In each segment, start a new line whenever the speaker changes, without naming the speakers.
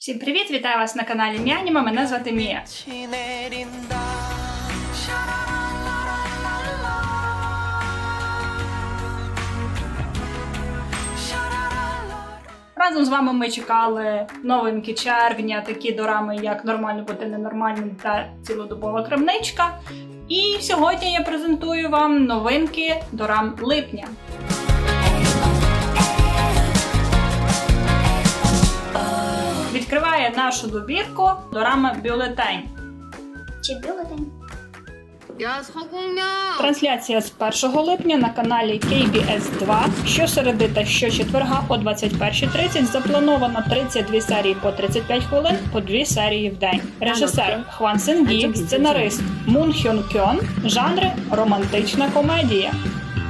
Всім привіт! Вітаю вас на каналі Міаніма. Мене звати Мія. Разом з вами ми чекали новинки червня, такі дорами, як нормально бути ненормальним та цілодобова крамничка. І сьогодні я презентую вам новинки дорам липня. відкриває нашу добірку дорама бюлетень.
Чи бюлетень?
Трансляція з 1 липня на каналі KBS 2 щосереди та щочетверга о 21.30 заплановано 32 серії по 35 хвилин по 2 серії в день. Режисер Хван Сенгі, сценарист Мун Хьон Кьон, жанри романтична комедія.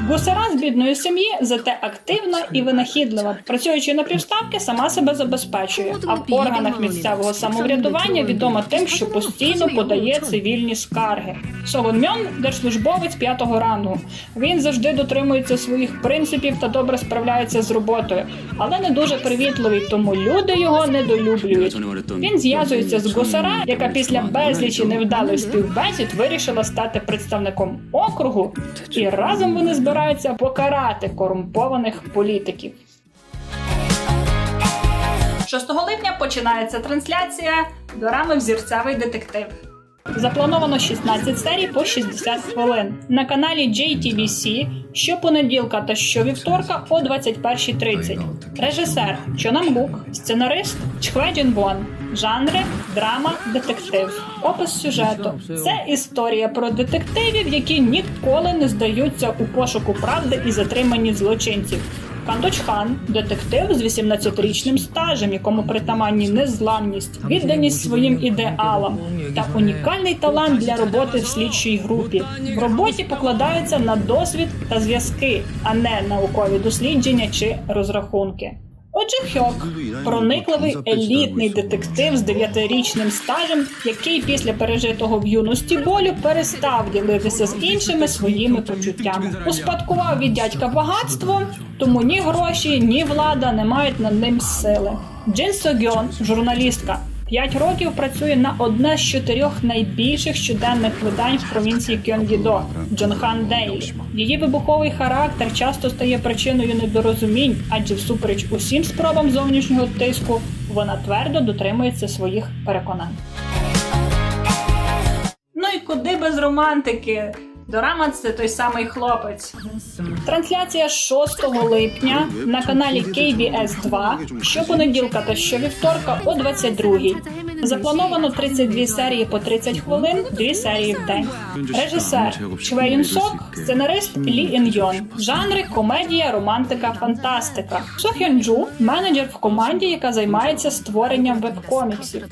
Гусара з бідної сім'ї, зате активна і винахідлива. Працюючи на півставки, сама себе забезпечує. А в органах місцевого самоврядування відома тим, що постійно подає цивільні скарги. Согонмьон – держслужбовець п'ятого рангу. Він завжди дотримується своїх принципів та добре справляється з роботою, але не дуже привітливий, тому люди його недолюблюють. Він зв'язується з Гусара, яка після безлічі невдалих співбесід вирішила стати представником округу, і разом вони збираються покарати корумпованих політиків. 6 липня починається трансляція дорами Взірцевий детектив. Заплановано 16 серій по 60 хвилин на каналі JTBC щопонеділка та щовівторка о 21.30. Режисер Чонам Гук, сценарист Чхве Джін Вон. Жанри драма, детектив. Опис сюжету це історія про детективів, які ніколи не здаються у пошуку правди і затриманні злочинців. Кандоч Хан детектив з 18-річним стажем, якому притаманні незламність, відданість своїм ідеалам та унікальний талант для роботи в слідчій групі. В роботі покладаються на досвід та зв'язки, а не наукові дослідження чи розрахунки. Отже, Хьок проникливий елітний детектив з дев'ятирічним стажем, який після пережитого в юності болю перестав ділитися з іншими своїми почуттями. Успадкував від дядька багатство, тому ні гроші, ні влада не мають над ним сили. Джин Согьон, журналістка. П'ять років працює на одне з чотирьох найбільших щоденних видань в провінції Кьонгідо Джонхан Дейлі. Її вибуховий характер часто стає причиною недорозумінь, адже всупереч усім спробам зовнішнього тиску вона твердо дотримується своїх переконань. Ну і куди без романтики? Дорама це той самий хлопець. Трансляція 6 липня на каналі KBS 2 щопонеділка та щовівторка о 22-й. Заплановано 32 серії по 30 хвилин, 2 серії в день. Режисер Чве Юн Сок, сценарист Лі Ін Йон. Жанри комедія, романтика, фантастика. Со Хьон Джу менеджер в команді, яка займається створенням веб-коміксів.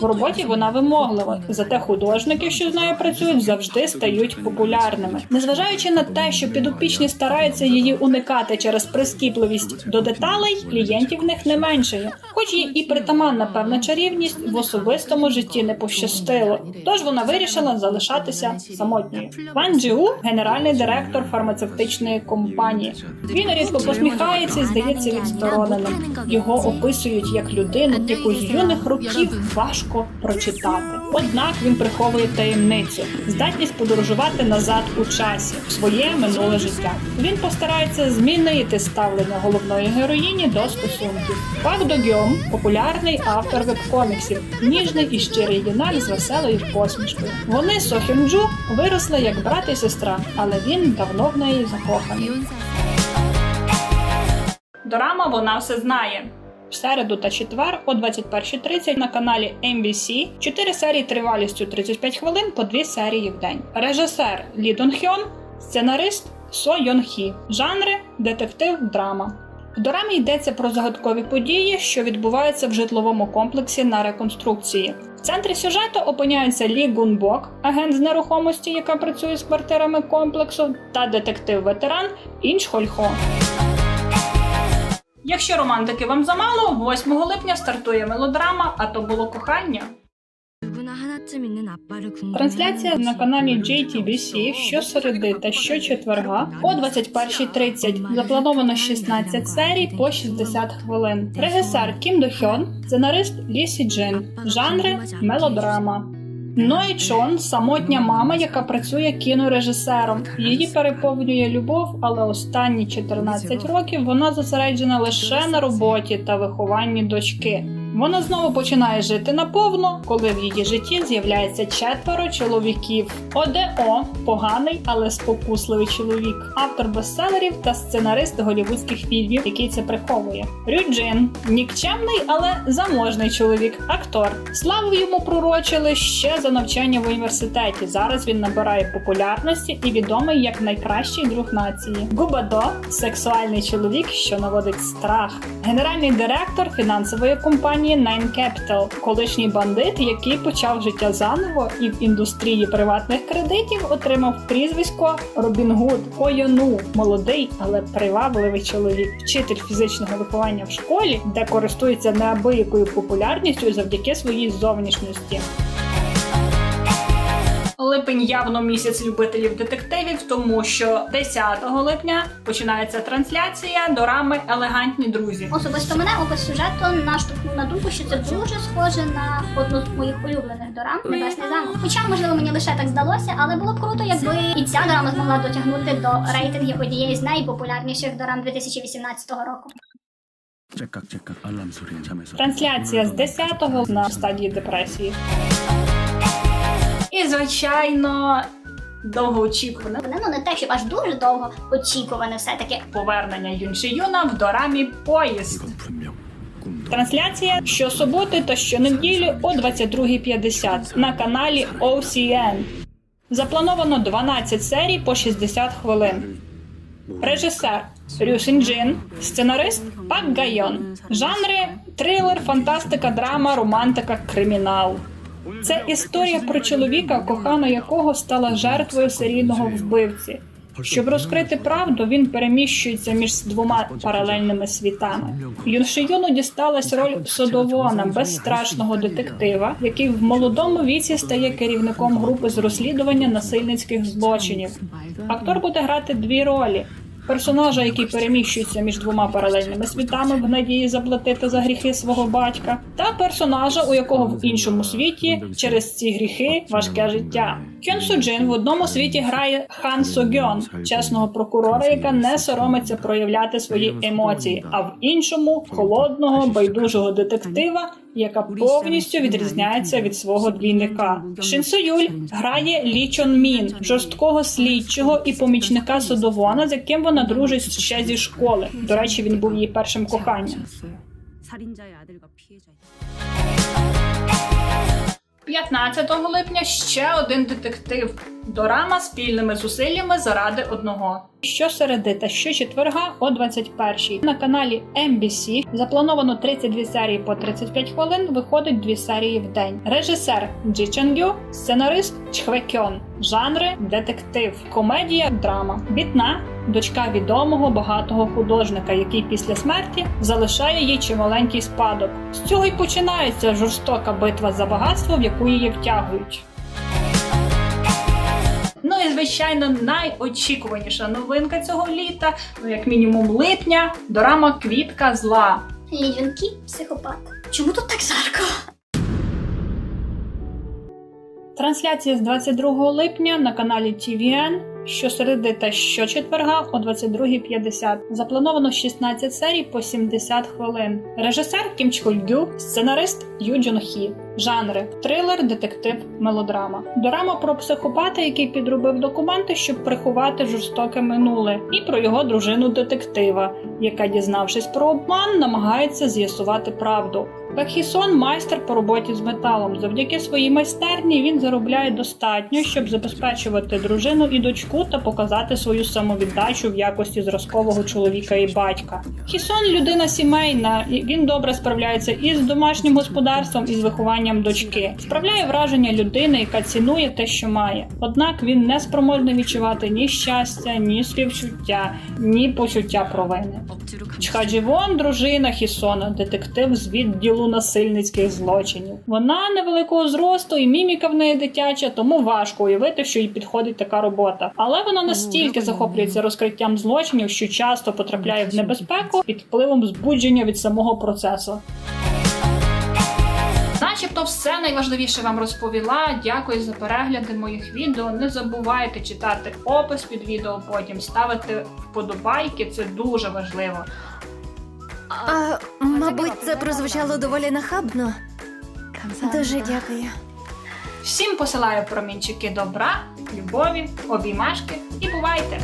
В роботі вона вимоглива, зате художники, що з нею працюють, завжди стають популярними. Незважаючи на те, що підопічні стараються її уникати через прискіпливість до деталей, клієнтів в них не меншає. Хоч їй і притаманна певна чарівність, в особистому житті не пощастило. Тож вона вирішила залишатися самотньою. Ван Джіу – генеральний директор фармацевтичної компанії. Він рідко посміхається і здається відстороненим. Його описують як людину, яку з юних років важко прочитати. Однак він приховує таємницю, здатність подорожувати назад у часі в своє минуле життя. Він постарається змінити ставлення головної героїні до стосунків. Пак Догьом – популярний автор веб-коміксів, ніжний і щирий юнак з веселою посмішкою. Вони з Сохюнджу виросли як брат і сестра, але він давно в неї закоханий. Дорама вона все знає. В середу та четвер о 21.30 на каналі MBC 4 серії тривалістю 35 хвилин по 2 серії в день. Режисер Лі Дон Хьон, сценарист Со Йон Хі. Жанри детектив, драма. В дорамі йдеться про загадкові події, що відбуваються в житловому комплексі на реконструкції. В центрі сюжету опиняються Лі Гунбок, агент з нерухомості, яка працює з квартирами комплексу, та детектив-ветеран Інч Хольхо. Якщо романтики вам замало, 8 липня стартує мелодрама, а то було кохання. Трансляція на каналі JTBC щосереди та щочетверга о 21.30. Заплановано 16 серій по 60 хвилин. Режисер Кім Дохьон, сценарист Лісі Джин. Жанри мелодрама. Ной Чон самотня мама, яка працює кінорежисером. Її переповнює любов, але останні 14 років вона зосереджена лише на роботі та вихованні дочки. Вона знову починає жити наповно, коли в її житті з'являється четверо чоловіків. ОДО поганий, але спокусливий чоловік, автор бестселерів та сценарист голівудських фільмів, який це приховує. Рюджин нікчемний, але заможний чоловік, актор. Славу йому пророчили ще за навчання в університеті. Зараз він набирає популярності і відомий як найкращий друг нації. Губадо сексуальний чоловік, що наводить страх. Генеральний директор фінансової компанії Nine Capital, колишній бандит, який почав життя заново і в індустрії приватних кредитів отримав прізвисько Робін Гуд Койону, молодий, але привабливий чоловік, вчитель фізичного виховання в школі, де користується неабиякою популярністю завдяки своїй зовнішності липень явно місяць любителів детективів, тому що 10 липня починається трансляція дорами Елегантні друзі.
Особисто мене опис сюжету наштовхнув на думку, що це дуже схоже на одну з моїх улюблених дорам Небесний замок. Хоча, можливо, мені лише так здалося, але було б круто, якби і ця дорама змогла дотягнути до рейтингів однієї з найпопулярніших дорам 2018 року.
Трансляція з 10-го на стадії депресії. І, звичайно, довгоочікуване.
Ну не те, щоб аж дуже довго очікуване, все-таки.
Повернення Юнші Юна в дорамі поїзд. Трансляція щосуботи та щонеділі о 22.50 на каналі OCN. Заплановано 12 серій по 60 хвилин. Режисер Рюшин Джин, сценарист Пак Гайон. Жанри трилер, фантастика, драма, романтика, кримінал. Це історія про чоловіка, кохана якого стала жертвою серійного вбивці. Щоб розкрити правду, він переміщується між двома паралельними світами. Юншиюну дісталась роль Содовона, безстрашного детектива, який в молодому віці стає керівником групи з розслідування насильницьких злочинів. Актор буде грати дві ролі: персонажа, який переміщується між двома паралельними світами в надії заплатити за гріхи свого батька, та персонажа, у якого в іншому світі через ці гріхи важке життя. Кьон Суджин в одному світі грає Хан Согьон, чесного прокурора, яка не соромиться проявляти свої емоції, а в іншому холодного, байдужого детектива, яка повністю відрізняється від свого двійника. Шин Союль грає Лі Чон Мін, жорсткого слідчого і помічника Содовона, з яким вона дружить ще зі школи. До речі, він був її першим коханням.
살인자의 아들과 피해자의
15 липня ще один детектив. Дорама спільними зусиллями заради одного. Щосереди та щочетверга о 21 на каналі MBC заплановано 32 серії по 35 хвилин. Виходить дві серії в день. Режисер Джі Чангю, сценарист Чхве Кьон. Жанри детектив, комедія, драма. Бітна дочка відомого багатого художника, який після смерті залишає їй чималенький спадок. З цього й починається жорстока битва за багатство, в яку її втягують. І звичайно, найочікуваніша новинка цього літа, ну як мінімум липня, дорама Квітка зла.
Лідвінкі психопат. Чому тут так жарко?
Трансляція з 22 липня на каналі TVN щосереди та щочетверга о 22.50. Заплановано 16 серій по 70 хвилин. Режисер Кім Чхольдю, сценарист Ю Хі. Жанри трилер, детектив, мелодрама. Дорама про психопата, який підробив документи, щоб приховати жорстоке минуле, і про його дружину детектива, яка, дізнавшись про обман, намагається з'ясувати правду. Бахісон майстер по роботі з металом. Завдяки своїй майстерні він заробляє достатньо, щоб забезпечувати дружину і дочку та показати свою самовіддачу в якості зразкового чоловіка і батька. Хісон людина сімейна, він добре справляється і з домашнім господарством, і з вихованням дочки. Справляє враження людини, яка цінує те, що має. Однак він не спроможний відчувати ні щастя, ні співчуття, ні почуття провини. Чхаджівон, дружина Хісона, детектив з відділу розподілу насильницьких злочинів. Вона невеликого зросту і міміка в неї дитяча, тому важко уявити, що їй підходить така робота. Але вона настільки захоплюється розкриттям злочинів, що часто потрапляє в небезпеку під впливом збудження від самого процесу. Начебто все найважливіше вам розповіла. Дякую за перегляди моїх відео. Не забувайте читати опис під відео, потім ставити вподобайки. Це дуже важливо.
А, мабуть, це прозвучало доволі нахабно. Дуже дякую.
Всім посилаю промінчики добра, любові, обіймашки і бувайте!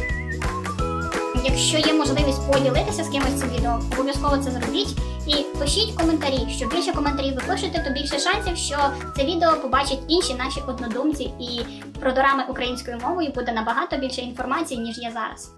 Якщо є можливість поділитися з кимось цим відео, обов'язково це зробіть. І пишіть коментарі. Що більше коментарів ви пишете, то більше шансів, що це відео побачать інші наші однодумці, і про дорами українською мовою буде набагато більше інформації, ніж є зараз.